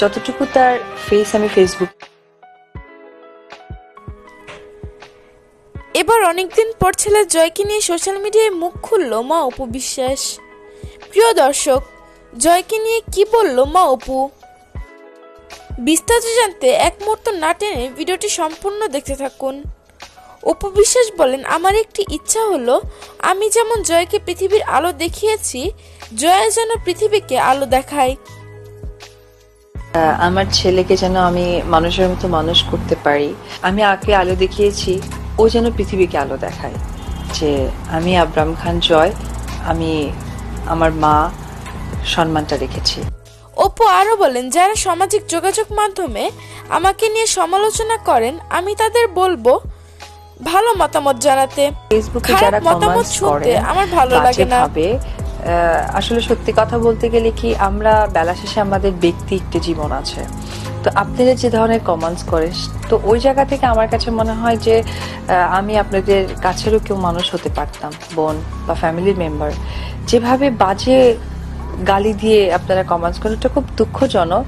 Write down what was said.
যতটুকু তার ফেস আমি ফেসবুক এবার অনেকদিন পর ছেলে জয়কে নিয়ে সোশ্যাল মিডিয়ায় মুখ খুলল মা অপু বিশ্বাস। প্রিয় দর্শক, জয়কে নিয়ে কি বলল মা অপু? বিস্তারিত জানতে এক মুহূর্ত না টেনে ভিডিওটি সম্পূর্ণ দেখতে থাকুন। অপু বিশ্বাস বলেন, আমার একটি ইচ্ছা হলো, আমি যেমন জয়কে পৃথিবীর আলো দেখিয়েছি, জয়া যেন পৃথিবীকে আলো দেখায়। আমার ছেলেকে যেন আমি মানুষের মতো মানুষ করতে পারি। আমি আগে আলো দেখিয়েছি ও যেন পৃথিবীকে আলো দেখায়। যে আমি আব্রাম খান জয় আমি আমার মা সম্মানটা রেখেছি। অপু আরও বলেন যারা সামাজিক যোগাযোগ মাধ্যমে আমাকে নিয়ে সমালোচনা করেন আমি তাদের বলব ভালো মতামত জানাতে। ফেসবুকে খারাপ যারা মতামত শুনতে আমার ভালো লাগে না। আসলে সত্যি কথা বলতে গেলে কি, আমরা বেলা শেষে আমাদের ব্যক্তি একটি জীবন আছে। তো আপনারা যে ধরনের কমেন্টস করেন, তো ওই জায়গা থেকে আমার কাছে মনে হয় যে আমি আপনাদের কাছেরও কেউ মানুষ হতে পারতাম, বোন বা ফ্যামিলি মেম্বার যেভাবে বাজে গালি দিয়ে আপনারা কমেন্টস করেন, এটা খুব দুঃখজনক।